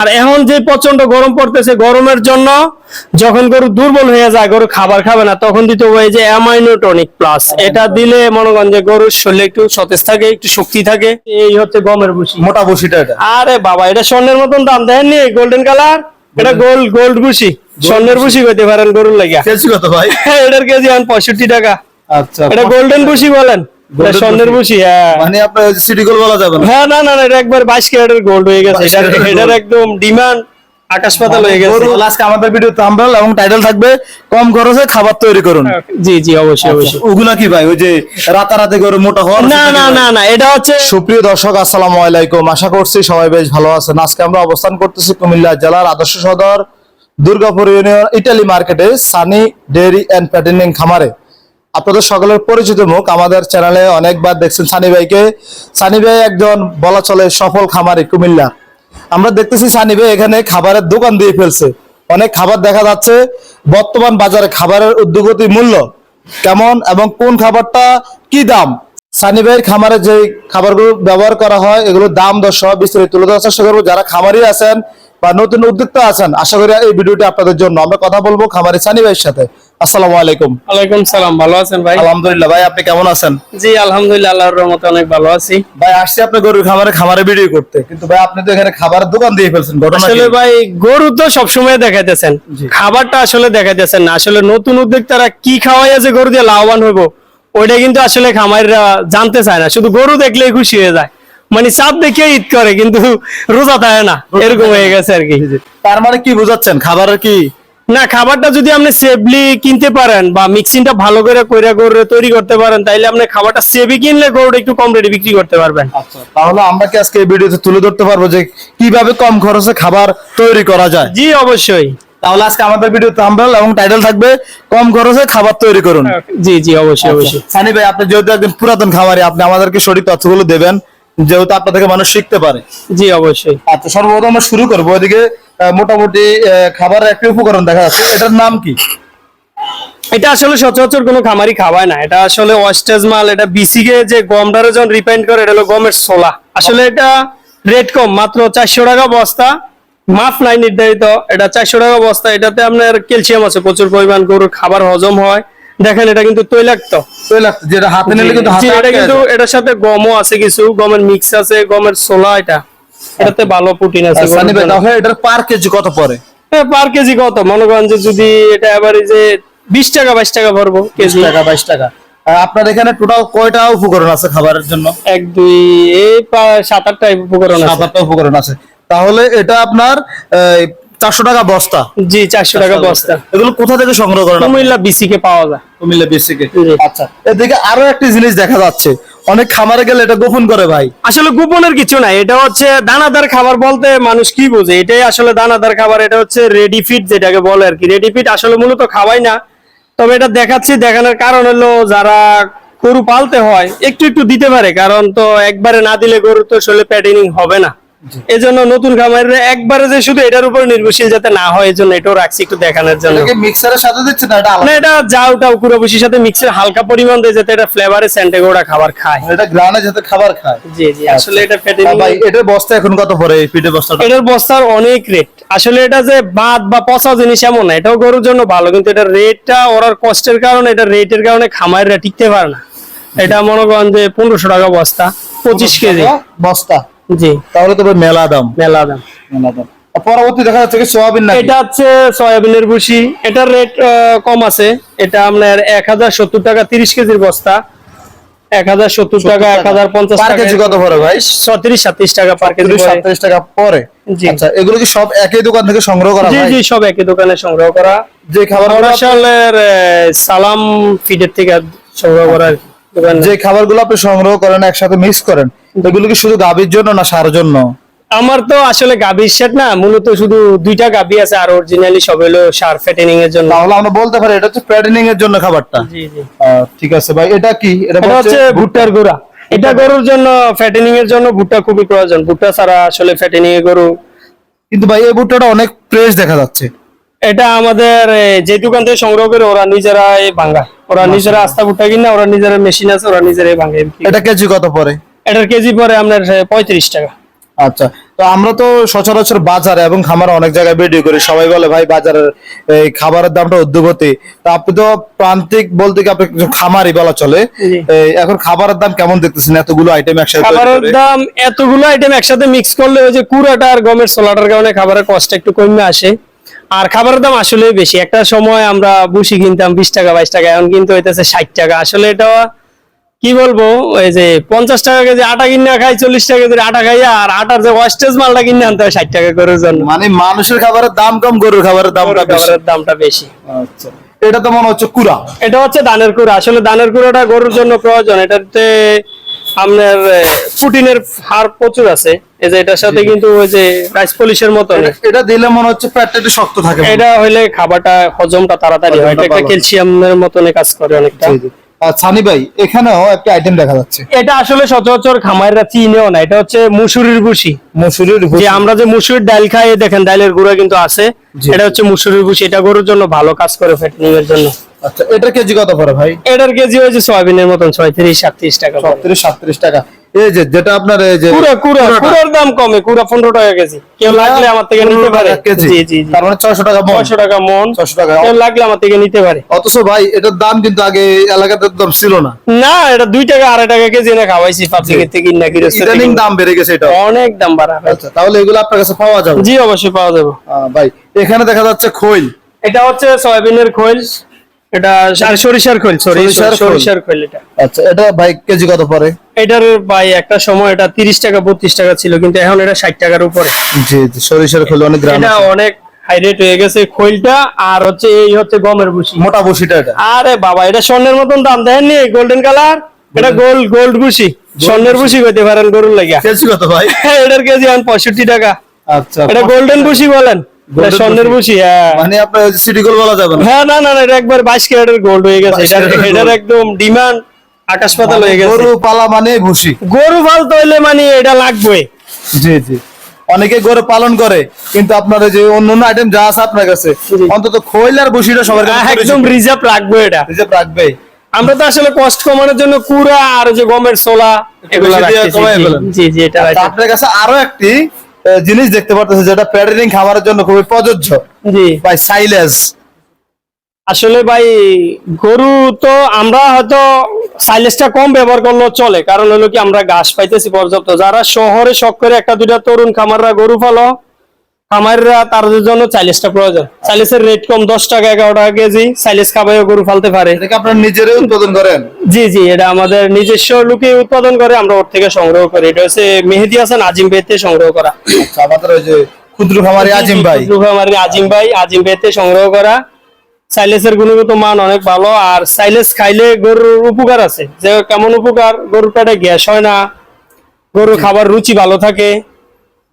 আর এখন যে প্রচণ্ড গরম পড়তেছে গরমের জন্য যখন গরু দুর্বল হয়ে যায় গরু খাবার খাবে না তখন দিতে হবে যে অ্যামাইনো টনিক প্লাস এটা দিলে মনে করেন যে গরুর শরীরে একটু সতেজ থাকে একটু শক্তি থাকে। এই হচ্ছে গমের ভুসি। মোটা বসিটা এটা। আরে বাবা এটা স্বর্ণের মতন দাম দেখেননি গোল্ডেন কালার এটা গোল্ড গোল্ড ভুসি। স্বর্ণের ভুসি। কইতে পারেন গরুর লাগিয়া কেজি কত ভাই? এটার কেজি এখন পঁয়ষট্টি টাকা। আচ্ছা এটা গোল্ডেন ভুসি বলেন। স্বর্ণের ভুসি হ্যাঁ। মানে আপনার সিটি গোল বলা যাবে না? হ্যাঁ না না না, এটা একবার বাইশ ক্যারেটের গোল্ড হয়ে গেছে। 22 এটার। একদম ডিমান্ড আকাশ পাতাল হয়ে গেছে। আজকে আমাদের ভিডিও থাম্বনেল এবং টাইটেল থাকবে কম খরচে খাবার তৈরি করুন। জি জি অবশ্যই অবশ্যই। ওগুলা কি ভাই? ওই যে রাতারাতি গরু মোটা হওয়ার না না না না এটা হচ্ছে সুপ্রিয় দর্শক আসসালামু আলাইকুম। আশা করছি সবাই বেশ ভালো আছেন। আজকে আমরা অবস্থান করতেছি কুমিল্লা জেলার আদর্শ সদর দুর্গাপুর ইউনিয়ন ইটালি মার্কেটে সানি ডেয়ারি এন্ড প্যাটেনিং খামারে। আপনাদের সকলের পরিচিত মুখ, আমাদের চ্যানেলে অনেকবার দেখছেন সানি ভাইকে। সানি ভাই একজন বলা চলে সফল খামারি, কুমিল্লা। আমরা দেখতেছি সানি ভাই এখানে খাবারের দোকান দিয়ে ফেলছে। অনেক খাবার দেখা যাচ্ছে, বর্তমান বাজারে খাবারের উদ্যোগতি মূল্য কেমন এবং কোন খাবারটা কি দাম? সানি ভাইয়ের খামারে যে খাবারগুলো ব্যবহার করা হয়, এগুলোর দাম সহ বিস্তারিত তুলে ধরার চেষ্টা করব। যারা খামারি আছেন বা নতুন উদ্যোক্তা আছেন, আশা করি এই ভিডিওটি আপনাদের জন্য। আমরা কথা বলব খামারি সানি ভাইয়ের সাথে। আসসালামু আলাইকুম। ওয়ালাইকুম সালাম ভালো আছেন ভাই? আলহামদুলিল্লাহ ভাই আপনি কেমন আছেন? জি আলহামদুলিল্লাহ আল্লাহর রহমতে অনেক ভালো আছি। ভাই আসছি আপনি গরুর খামারে খামারে ভিডিও করতে। কিন্তু ভাই আপনি তো এখানে খাবারের দোকান দিয়ে ফেলছেন ঘটনা কি? আসলে ভাই গরু তো সবসময় দেখাইতেছেন। খাবারটা আসলে দেখাইতেছেন না। আসলে নতুন উদ্যোক্তারা কি খাওয়াই আছে গরু দিয়ে লাভবান হইব ওইটা কিন্তু আসলে খামারিরা জানতে চায় না। শুধু গরু দেখলেই খুশি হয়ে যায়। মানে চাপ দেখে ঈদ করে কিন্তু রোজা থাকে না। এরকম হয়ে গেছে আর কি। তার মানে কি বুঝাচ্ছেন? খাবারের কি না খাবারটা যদি আপনি সেফলি কিনতে পারেন বা মিক্সিংটা ভালো করে কইরা করে তৈরি করতে পারেন তাইলে আপনি খাবারটা সেভি কিনলে গরুটা একটু কম রেটে বিক্রি করতে পারবেন। আচ্ছা তাহলে আমরা কি আজকে এই ভিডিওতে তুলে ধরতে পারব যে কীভাবে কম খরচে খাবার তৈরি করা যায়? জি অবশ্যই। তাহলে আজকে আমাদের ভিডিও থাম্বনেল এবং টাইটেল থাকবে কম খরচে খাবার তৈরি করুন। জি জি অবশ্যই অবশ্যই। সানি ভাই আপনি যেহেতু একজন পুরাতন খাবারই আপনি আমাদেরকে সঠিক তথ্যগুলো দেবেন। যেহেতু আপনার থেকে মানুষ শিখতে পারে। জি অবশ্যই। আচ্ছা সর্বপ্রথম আমরা শুরু করব। ওইদিকে মোটামুটি আহ, খাবারের একটি উপকরণ দেখা যাচ্ছে। এটার নাম কি? এটা আসলে সচরাচর কোনো খামারি খাওয়ায় না। এটা আসলে ওয়েস্টেজ মাল এটা বিসিকে যে গমটারে যখন রিফাইন করে এটা হলো গমের সোলা আসলে এটা রেট কম মাত্র চারশো টাকা বস্তা। মাপ নাই নির্ধারিত এটা চারশো টাকা বস্তা। এটাতে আপনার ক্যালসিয়াম আছে প্রচুর পরিমাণ গরুর খাবার হজম হয়। দেখেন এটা কিন্তু তৈলাক্ত। তৈলাক্ত, যেটা হাতে নিলে কিন্তু হাতে এটা কিন্তু এটার সাথে গমও আছে কিছু গমের মিক্স আছে গমের সোলা এটা। এটাতে ভালো প্রোটিন আছে সানি ভাই গরুর তাহলে এটার পার কেজি কত পড়ে? হ্যাঁ, পার কেজি কত? মনে করেন যে যদি এটা এবারে যে বিশ টাকা বাইশ টাকা ভরবো কেজি। টাকা বাইশ টাকা। আর আপনার এখানে টোটাল কয়টা উপকরণ আছে খাবারের জন্য? এক দুই এই সাত আটটা উপকরণ আছে। সাত আটটা উপকরণ আছে। তাহলে এটা আপনার চারশো টাকা বস্তা। জি চারশো টাকা বস্তা। এগুলো কোথা থেকে সংগ্রহ করেন কুমিল্লা বিসি কে পাওয়া যায়। কুমিল্লা বেসিকে। আচ্ছা এদিকে আরও একটি জিনিস দেখা যাচ্ছে। অনেক খামারে গেলে এটা গোপন করে ভাই। আসলে গোপনের কিছু নাই এটা হচ্ছে দানাদার খাবার বলতে মানুষ কি বোঝে? এটাই আসলে দানাদার খাবার এটা হচ্ছে রেডি ফিট যেটাকে বলে আর কি। রেডি ফিট আসলে মূলত খাওয়াই না। তবে এটা দেখাচ্ছি দেখানোর কারণ হলো যারা গরু পালতে হয় একটু একটু দিতে পারে। কারণ তো একবারে না দিলে গরু তো আসলে প্যাটেনিং হবে না। এজন্য নতুন খামারে একবারে যে শুধু এটার উপর নির্ভরশীল যাতে না হয় এজন্য এটাও রাখছি একটু দেখানোর জন্য। মিক্সারের সাথে দিচ্ছে না? এটা না এটা যাও টাও কুড়ো বসির সাথে মিক্সের হালকা পরিমাণ দেয় যাতে এটা ফ্লেভারে সেন্টে গোড়া খাবার খায়। এটা গ্রানে যাতে খাবার খায়। জি জি আসলে এটা আর প্যাটেনিং ভাই এটার বস্তা এখন কত পড়ে এই পিঠে বস্তাটা? এটার বস্তার অনেক রেট আসলে এটা যে বাদ বা পচা জিনিস এমন না এটাও গরুর জন্য ভালো কিন্তু এটা রেটটা ওরার কষ্টের কারণে এটা রেটের কারণে খামারিরা টিকতে পারে না। এটা মনে করেন যে পনেরোশো টাকা বস্তা পঁচিশ কেজি। বস্তা। জি। তাহলে মেলা দাম। মেলা দাম। মেলা দাম। পরবর্তী দেখা যাচ্ছে কি সোয়াবিন না এটা হচ্ছে সয়াবিনের ভুসি। এটার রেট কম আছে। এটা আপনার এক হাজার সত্তর টাকা তিরিশ কেজির বস্তা। এক হাজার সত্তর টাকা এক হাজার পঞ্চাশ পার টাকা। কত পড়ে ভাই? ছত্রিশ টাকা পার কেজি টাকা পরে আচ্ছা এগুলো কি সব একই দোকান থেকে সংগ্রহ করা জি জি সব একই দোকানে সংগ্রহ করা। যে খাবার সালাম ফিডের থেকে সংগ্রহ করার দোকান। যে খাবারগুলো আপনি সংগ্রহ করেন একসাথে মিক্স করেন এগুলো কি শুধু গাভীর জন্য না সার জন্য? আমার তো আসলে গাবির সেট না মূলত শুধু দুইটা গাবি আছে আর অরিজিনালি সব হলো সার ফেটেনিং এর জন্য। তাহলে আমরা বলতে পারি এটা হচ্ছে প্যাডেনিং এর জন্য খাবারটা। জি জি। ঠিক আছে ভাই এটা কি? এটা হচ্ছে ভুট্টার গুঁড়া। এটা গরুর জন্য ফ্যাটেনিং এর জন্য ভুট্টা খুবই প্রয়োজন। ভুট্টা ছাড়া আসলে ফ্যাটেনিং এর গরু কিন্তু ভাই এই ভুট্টাটা অনেক ফ্রেশ দেখা যাচ্ছে। এটা আমাদের যে দোকান থেকে সংগ্রহ করে ওরা নিজেরাই এই ভাঙ্গায়। ওরা নিজেরা আস্তা ভুট্টা কিনা ওরা নিজেরা মেশিন আছে ওরা নিজেরাই করে। এটা কেজি কত পরে এটার কেজি পরে আপনার পঁয়ত্রিশ টাকা। আচ্ছা তো আমরা তো সচরাচর বাজারে এবং খামারে অনেক জায়গায় ভিডিও করি। সবাই বলে ভাই বাজারের এই খাবারের দামটা উদ্যোগতি তো আপনি তো প্রান্তিক বলতে কি আপনি একজন খামারি বলা চলে। এখন খাবারের দাম কেমন দেখতেছেন? এতগুলো আইটেম একসাথে খাবারের দাম এতগুলো আইটেম একসাথে মিক্স করলে ওই যে কুড়াটা আর গমের সোলাটার কারণে খাবারের কষ্ট একটু কমে আসে। আর খাবারের দাম আসলে বেশি। একটা সময় আমরা বুসি কিনতাম বিশ টাকা বাইশ টাকা এখন কিন্তু হইতেছে ষাট টাকা। আসলে এটা কি বলব ওই যে পঞ্চাশ টাকা কেজি আটা কিনে খাই চল্লিশ টাকা কেজি আটা খাই আর আটার যে ওয়েস্টেজ মালটা কিনে আনতে হয় ষাট টাকা করার জন্য। মানে মানুষের খাবারের দাম কম গরুর খাবারের দামটা খাবারের দামটা বেশি। আচ্ছা। এটা তো মনে হচ্ছে কুড়া। এটা হচ্ছে ধানের কুড়া। আসলে ধানের কুড়াটা গরুর জন্য প্রয়োজন। এটাতে আপনার প্রোটিনের হার প্রচুর আছে। এই যে এটার সাথে কিন্তু ওই যে রাইস পলিশের মতো এটা- এটা দিলে মনে হচ্ছে পেটটা একটু শক্ত থাকে এটা হইলে খাবারটা হজমটা তাড়াতাড়ি হয়। এটা। ক্যালসিয়ামের মতনই কাজ করে অনেকটা। সানি ভাই এখানেও একটা আইটেম দেখা যাচ্ছে। এটা আসলে সচরাচর খামারিরা চিনেও না এটা হচ্ছে মুসুরির ভুসি। মুসুরির যে। আমরা যে মুসুরির ডাল খাই দেখেন ডালের গুঁড়া কিন্তু আছে। এটা হচ্ছে মুসুরির ভুসি এটা গরুর জন্য ভালো কাজ করে ফ্যাটনিং এর জন্য। আচ্ছা এটার কেজি কত পড়ে ভাই? এটার কেজি হয়েছে সয়াবিনের মতন ছয়ত্রিশ সাতত্রিশ টাকা সাতত্রিশ ছত্রিশ সাতত্রিশ টাকা। এই যে যেটা আপনার এই যে কুড়া কুড়া কুড়ার দাম কমে কুড়া পনেরো টাকা কেজি। কেউ লাগলে আমার থেকে নিতে পারে। জি জি তার মানে ছয়শো টাকা মন। ছয়শো টাকা মন। ছয়শো টাকা। কেউ লাগলে আমার থেকে নিতে পারে। অথচ ভাই এটার দাম কিন্তু আগে এলাকাতে দাম ছিল না। না এটা টাকা আড়াই টাকা কেজি না খাওয়াইছি পাবলিকের থেকে না ইদানিং দাম বেড়ে গেছে এটা অনেক দাম বাড়া আচ্ছা তাহলে এগুলো আপনার কাছে পাওয়া যাবে? জি অবশ্যই পাওয়া যাবে। ভাই এখানে দেখা যাচ্ছে খৈল। এটা হচ্ছে সয়াবিনের খোল। এটা সরিষার খোল সরি সরিষার খৈল। সরিষার খোল এটা। আচ্ছা এটা ভাই কেজি কত পড়ে? এটার ভাই একটা সময় এটা তিরিশ টাকা বত্রিশ টাকা ছিল কিন্তু এখন এটা ষাট টাকার উপরে। জি সরিষার খৈল অনেক গ্রাম এটা অনেক হাই রেট হয়ে গেছে খোলটা আর হচ্ছে এই হচ্ছে গমের ভুসি। মোটা এটা। আরে বাবা এটা স্বর্ণের মতন দাম দেননি গোল্ডেন কালার এটা গোল্ড গোল্ড ভুসি। স্বর্ণের ভুসি। কইতে পারেন গরুর লাগিয়া কেজি কত ভাই? এটার কেজি এখন পঁয়ষট্টি টাকা। আচ্ছা এটা গোল্ডেন ভুসি বলেন। স্বর্ণের ভুসি। হ্যাঁ। মানে আপনার সিটি গোল বলা যাবে না? হ্যাঁ না না না, এটা একবার বাইশ ক্যারেটের গোল্ড হয়ে গেছে। 22 এটার। একদম ডিমান্ড আকাশ পাতাল হয়ে গেছে। গরু পালা মানে ভুসি গরু ফালতে হইলে মানে এটা লাগবে জি জি। অনেকে গরু পালন করে কিন্তু আপনার যে অন্য অন্য আইটেম যা আছে আপনার কাছে অন্তত খৈল আর ভুসিটা সবার কাছে একদম রিজার্ভ রাখব এটা। রিজার্ভ রাখবে আমরা তো আসলে কষ্ট কমানোর জন্য কুড়া আর যে গমের সোলা এগুলো জি, জি এটা তা আপনার কাছে আরও একটি জিনিস দেখতে পারতেছে যেটা প্যাডেলিং খাবারের জন্য খুবই প্রযোজ্য। জি। ভাই সাইলেজ আসলে ভাই গরু তো আমরা হয়তো সাইলেসটা কম ব্যবহার করলেও চলে। কারণ হলো কি আমরা ঘাস পাইতেছি পর্যাপ্ত। যারা শহরে শখ করে একটা দুইটা তরুণ খামাররা গরু ফালো খামাররা তাদের জন্য সাইলেসটা প্রয়োজন। সাইলেসের রেট কম দশ টাকা এগারো টাকা কেজি সাইলেস খাবাইও গরু ফালতে পারে। আপনার নিজেরাই উৎপাদন করেন? জি জি এটা আমাদের নিজস্ব লোকে উৎপাদন করে আমরা ওর থেকে সংগ্রহ করি। এটা হচ্ছে মেহেদি হাসান আজিম বেতে সংগ্রহ করা। আচ্ছা আমাদের ওই যে ক্ষুদ্র খামারি আজিম ভাই। ক্ষুদ্র খামারি আজিম ভাই আজিম বেতে সংগ্রহ করা। সাইলেসের গুণগত মান অনেক ভালো আর সাইলেস খাইলে গরুর উপকার আছে। যে কেমন উপকার গরুর পেটে গ্যাস হয় না গরুর খাবার রুচি ভালো থাকে।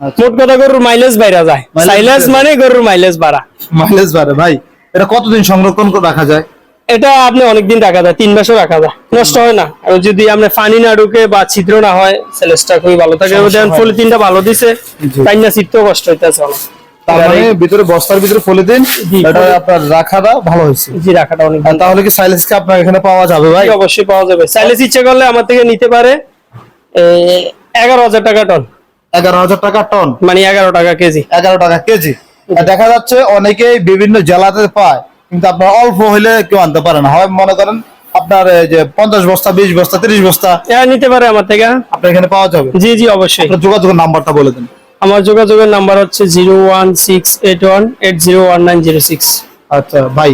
আচ্ছা। মোট কথা গরুর মাইলেজ বাইরা যায়। সাইলেস মানে গরুর মাইলেজ বাড়া। মাইলেজ বাড়ে ভাই। এটা কতদিন সংরক্ষণ করে রাখা যায়? এটা আপনি অনেকদিন রাখা যায় তিন মাসও রাখা যায়। নষ্ট হয় না। আর যদি আপনি পানি না ঢুকে বা ছিদ্র না হয় সেলেসটা খুবই ভালো থাকে। সমস্যা ওদের হয় ভালো দিছে। তাই না চিত্ত কষ্ট হইতেছে মানে ভিতরে বস্তার ভিতরে ফলে দিন এটা আপনার রাখাটা ভালো হয়েছে। জি রাখাটা অনেক ভালো। তাহলে কি সাইলেন্সকে আপনার এখানে পাওয়া যাবে ভাই? অবশ্যই পাওয়া যাবে। সাইলেস ইচ্ছে করলে আমার থেকে নিতে পারে এগারো হাজার টাকা টন এগারো হাজার টাকা টন মানে এগারো টাকা কেজি। এগারো টাকা কেজি। দেখা যাচ্ছে অনেকেই বিভিন্ন জেলাতে পায় কিন্তু আপনার অল্প হইলে কেউ আনতে পারে না। হয় মনে করেন আপনার যে পঞ্চাশ বস্তা বিশ বস্তা তিরিশ বস্তা নিতে পারে আমার থেকে। আপনার এখানে পাওয়া যাবে। জি জি অবশ্যই। যোগাযোগের নাম্বারটা বলে দিন। আমার যোগাযোগের নাম্বার হচ্ছে zero one six eight one eight zero one nine zero six. আচ্ছা ভাই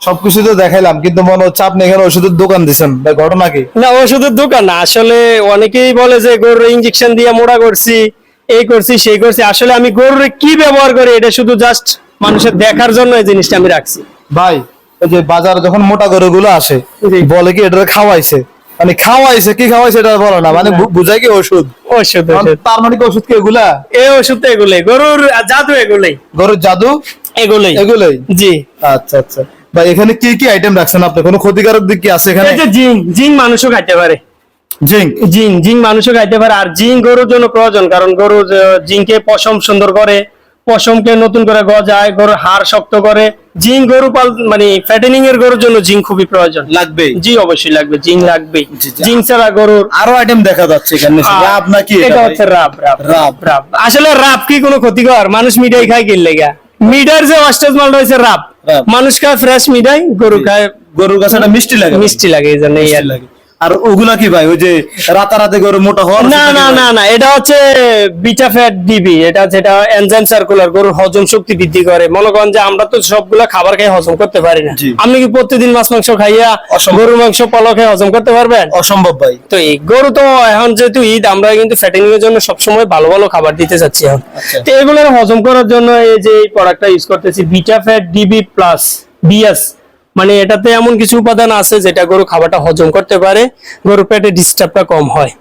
সবকিছু তো দেখাইলাম কিন্তু মনে হচ্ছে আপনি এখানে ওষুধের দোকান দিচ্ছেন ঘটনা কি? না ওষুধের দোকান না আসলে অনেকেই বলে যে গরুর ইঞ্জেকশন দিয়ে মোড়া করছি এই করছি সেই করছি। আসলে আমি গরুর কি ব্যবহার করি এটা শুধু জাস্ট মানুষের দেখার জন্য এই জিনিসটা আমি রাখছি। ভাই ওই যে বাজারে যখন মোটা গরুগুলো আসে বলে কি এটা খাওয়াইছে? মানে খাওয়াইছে কি খাওয়াইছে এটা বলে না মানে বু- বুঝায় কি ওষুধ? ওষুধ তার মানে কি ওষুধ কি এগুলা? এই ওষুধ তো এগুলোই গরুর জাদু এগুলোই। গরুর জাদু? এগুলোই। এগুলোই? জি। আচ্ছা আচ্ছা। ভাই এখানে কি কি আইটেম রাখছেন আপনি? কোনো ক্ষতিকারক দিক কি আছে এখানে? এই যে জিং জিং মানুষও খাইতে পারে। জিঙ্ক? জিং জিং মানুষও খাইতে পারে। আর জিং গরুর জন্য প্রয়োজন কারণ গরু জিংকে পশম সুন্দর করে পশমকে নতুন করে গজায় গরুর হাড় শক্ত করে। জিং গরু পাল মানে ফ্যাটেনিং এর গরুর জন্য জিং খুবই প্রয়োজন। লাগবে জি অবশ্যই লাগবে জিং লাগবে জি, ছাড়া গরুর আরও আইটেম দেখা যাচ্ছে এখানে। রাব নাকি এটা হচ্ছে রাব রাব। রাব। রাব। আসলে রাব কি কোনো ক্ষতিকর? মানুষ মিঠাই খায় কিনলে গা মিডার যে অস্টেজ মাল রয়েছে রাব। মানুষ খায় ফ্রেশ মিঠাই গরু খায় গরুর কাছে মিষ্টি লাগে। মিষ্টি লাগে এই জন্য লাগে। আর ওগুলা কি ভাই? ওই যে রাতারাতি গরু মোটা হওয়ার না না না না এটা হচ্ছে বিটা ফ্যাট ডিবি। এটা যেটা এনজাইম সার্কুলার গরুর হজম শক্তি বৃদ্ধি করে। মনে করেন যে আমরা তো সবগুলা খাবার খাই হজম করতে পারি না। আপনি কি প্রতিদিন মাছ মাংস খাইয়া। গরুর মাংস পলক খেয়ে হজম করতে পারবেন? অসম্ভব ভাই। তো এই গরু তো এখন যেহেতু ঈদ আমরা কিন্তু ফ্যাটিনিং এর জন্য সবসময় ভালো ভালো খাবার দিতে চাচ্ছি এখন। আচ্ছা। তো এগুলোর হজম করার জন্য এই যে এই প্রোডাক্টটা ইউজ করতেছি beta fat DB plus BS. মানে এটাতে এমন কিছু উপাদান আছে যেটা গরু খাবারটা হজম করতে পারে গরু পেটে ডিস্টার্বটা কম হয়।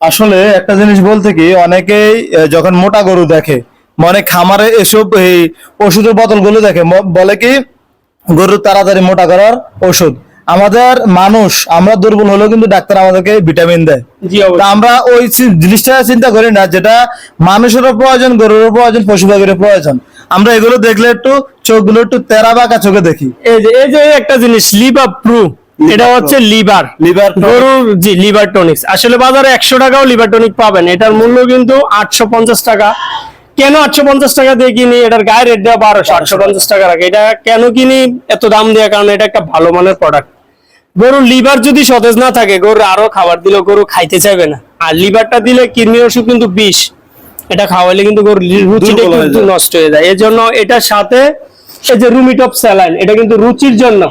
আসলে একটা জিনিস বলতে কি অনেকেই যখন মোটা গরু দেখে মানে খামারে এসব এই ওষুধের বোতলগুলো দেখে বলে কি গরু তাড়াতাড়ি মোটা করার ওষুধ। আমাদের মানুষ আমরা দুর্বল হলেও কিন্তু ডাক্তার আমাদেরকে ভিটামিন দেয়। আমরা ওই জিনিসটা চিন্তা করি না যেটা মানুষেরও প্রয়োজন গরুরও প্রয়োজন পশু পাখিরও প্রয়োজন। আমরা এগুলো দেখলে একটু চোখগুলো একটু তেরা বাঁকা চোখে দেখি। এই যে এই যে একটা জিনিস লিভার প্রু এটা হচ্ছে লিভার লিভার গরুর জি লিভার টনিক্স আসলে বাজারে একশো টাকাও লিভার টনিক পাবেন। এটার মূল্য কিন্তু আটশো পঞ্চাশ টাকা। কেন আটশো পঞ্চাশ টাকা দিয়ে কিনি? এটার গায়ে রেট দেওয়া বারোশো আটশো পঞ্চাশ টাকা রাখে। এটা কেন কিনি? এত দাম দেওয়া কারণ এটা একটা ভালো মানের প্রোডাক্ট গরুর লিভার যদি সতেজ না থাকে গরু আরও খাবার দিলে গরু খাইতে চাইবে না। আর লিভারটা দিলে কিডনির ওষুধ কিন্তু বিষ। এটা খাওয়াইলে কিন্তু গরুর রুচিটা হয়ে কিন্তু নষ্ট হয়ে যায়। এই জন্য এটার সাথে এই যে রুমিটপ স্যালাইন এটা কিন্তু রুচির জন্য।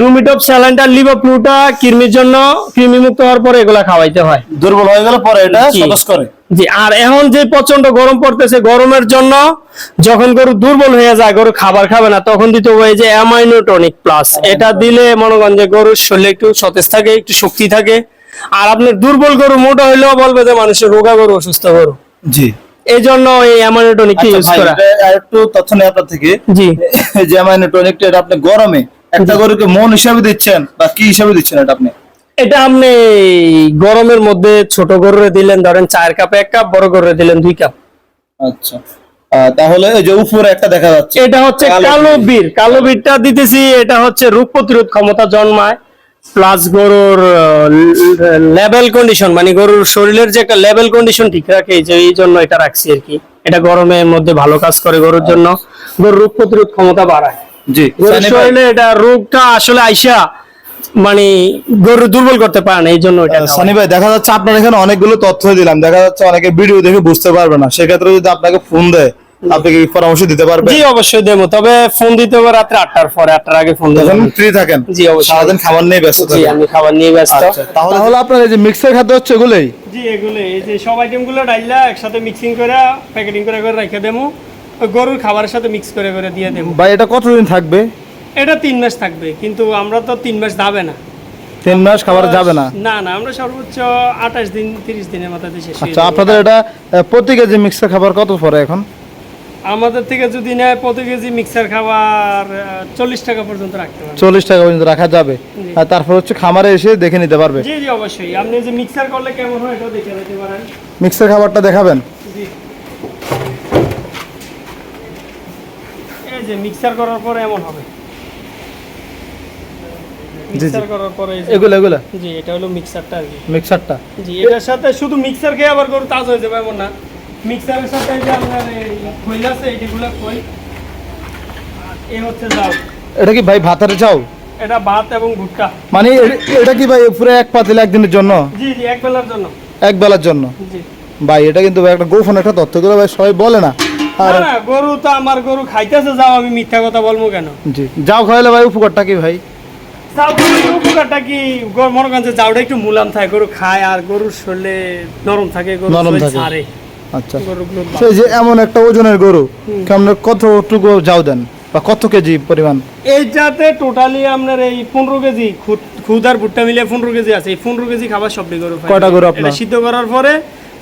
রুমিটপ স্যালাইনটা লিভার ফ্লুটা কৃমির জন্য কৃমি মুক্ত হওয়ার পরে এগুলা খাওয়াইতে হয়। দুর্বল হয়ে গেলে পরে এটা জি। সবস করে। জি আর এখন যে প্রচণ্ড গরম পড়তেছে গরমের জন্য যখন গরু দুর্বল হয়ে যায় গরু খাবার খাবে না তখন দিতে হবে যে অ্যামাইনো টনিক প্লাস এটা দিলে মনে করেন যে গরুর শরীরে একটু সতেজ থাকে একটু শক্তি থাকে। আর আপনার দুর্বল গরু মোটা হইলেও বলবে যে মানুষের রোগা গরু অসুস্থ গরু। জি। এই জন্য এই অ্যামাইনোটনিকটা ইউজ করা? তথ্য নেই আপনার থেকে। জি। যে এটা আপনি গরমে একটা গরুকে মন হিসাবে দিচ্ছেন বা কি হিসাবে দিচ্ছেন এটা আপনি? এটা আপনি গরমের মধ্যে ছোট গরুরে দিলেন ধরেন চার কাপ এক কাপ বড় গরুরে দিলেন দুই কাপ। আচ্ছা। তাহলে যে উপরে একটা দেখা যাচ্ছে। এটা হচ্ছে কালো। বীর। কালো বীরটা দিতেছি এটা হচ্ছে রোগ প্রতিরোধ ক্ষমতা জন্মায়। প্লাস গরুর লেভেল কন্ডিশন মানে গরুর শরীরের যে একটা লেভেল কন্ডিশন ঠিক রাখে এই যে এই জন্য এটা রাখছি আর কি। এটা গরমের মধ্যে ভালো কাজ করে গরুর জন্য। গরুর রোগ প্রতিরোধ ক্ষমতা বাড়ায়। জি। গরুর শরীরে এটা রোগটা আসলে আইসা মানে গরু দুর্বল করতে পারে না এই জন্য সানি ভাই দেখা যাচ্ছে আপনার এখানে অনেকগুলো তথ্য দিলাম। দেখা যাচ্ছে অনেকে ভিডিও দেখে বুঝতে পারবে না। সেক্ষেত্রে যদি আপনাকে ফোন দেয় আপনি কি পরামর্শ দিতে পারবেন? জি অবশ্যই দেবো। তবে ফোন দিতে হবে রাত্রে আটটার পরে আটটার আগে ফোন দেবো। যখন ফ্রি থাকেন জি, অবশ্যই। সারাদিন খাবার নিয়ে ব্যস্ত জি থাকেন। আমি খাবার নিয়ে ব্যস্ত। আচ্ছা, তাহলে আপনার এই যে মিক্সার খাদ্য হচ্ছে এগুলোই? জি এগুলো এই যে সব আইটেমগুলো ডাইলা একসাথে মিক্সিং করে প্যাকেটিং করে করে রেখে দেবো। গরুর খাবারের সাথে মিক্স করে করে দিয়ে দেবো। ভাই এটা কতদিন থাকবে? এটা তিন মাস থাকবে কিন্তু আমরা তো তিন মাস যাবে না। তিন মাস খাবার যাবে না? না না আমরা সর্বোচ্চ আঠাশ দিন তিরিশ দিনের মাথাতে শেষ আচ্ছা আপনাদের এটা প্রতি কেজি মিক্সার খাবার কত পরে এখন? আমাদের থেকে যদি নেয় প্রতি কেজি মিক্সার খাবার চল্লিশ টাকা পর্যন্ত রাখতে পারবে। চল্লিশ টাকা পর্যন্ত রাখা যাবে। আর তারপর হচ্ছে খামারে এসে দেখে নিতে পারবে। জি জি অবশ্যই। আপনি যে মিক্সার করলে কেমন হয় এটাও দেখে নিতে পারেন। মিক্সার খাবারটা দেখাবেন। জি। এই যে মিক্সার করার পরে এমন হবে। মিক্সার করার পরে এগুলো এগুলো? জি এটা হলো মিক্সারটা আর কি। মিক্সারটা? জি এটার সাথে শুধু মিক্সার খেয়ে আবার গরু তাজ হয়ে যাবে এমন না। মিক্সারের সাথে যে আপনার এই খৈল আছে এইগুলো খই আর এ হচ্ছে চাল। এটা কি ভাই ভাতারে চাও এটা ভাত এবং ভুট্টা। মানে এটা কি ভাই পুরো এক পাতিল একদিনের জন্য? জি জি এক বেলার জন্য। এক বেলার জন্য? জি। ভাই এটা কিন্তু একটা গোপন একটা তথ্য করে ভাই সবাই বলে না। আর গরু তো আমার গরু খাইতেছে যাও আমি মিথ্যা কথা বলব কেন? জি। যাও খাইলে ভাই উপকারটা কি ভাই? উপকারটা কি? মনে করেন যে যাওটা একটু মুলাম থাকে গরু খায় আর গরুর শরীরে নরম থাকে গরু। ছাড়ে। আচ্ছা। সেই যে এমন একটা ওজনের গরু কেমন কতটুকু যাও দেন? বা কত কেজি পরিমাণ? এইটাতে টোটালি আপনার এই পনেরো কেজি খুদ খুদ আর ভুট্টা মিলিয়ে পনেরো কেজি আছে। এই পনেরো কেজি খাবার সবটি গরু। কয়টা গরু আপনার? সিদ্ধ করার পরে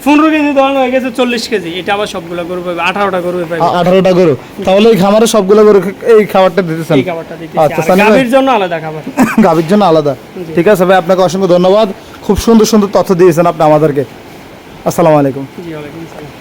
পনেরো কেজি ধরুন হয়ে গেছে চল্লিশ কেজি। এটা আবার সবগুলো গরু পাবে। আঠারোটা গরু পাবে। আঠারোটা গরু। তাহলে এই খামারে সবগুলো গরু এই খাবারটা দিতেছেন? এই খাবারটা আচ্ছা, গাভীর জন্য আলাদা খাবার। গাভীর জন্য আলাদা। ঠিক আছে ভাই আপনাকে অসংখ্য ধন্যবাদ। খুব সুন্দর সুন্দর তথ্য দিয়েছেন আপনি আমাদেরকে। আসসালামু আলাইকুম। জি ওয়ালাইকুম আসসালাম।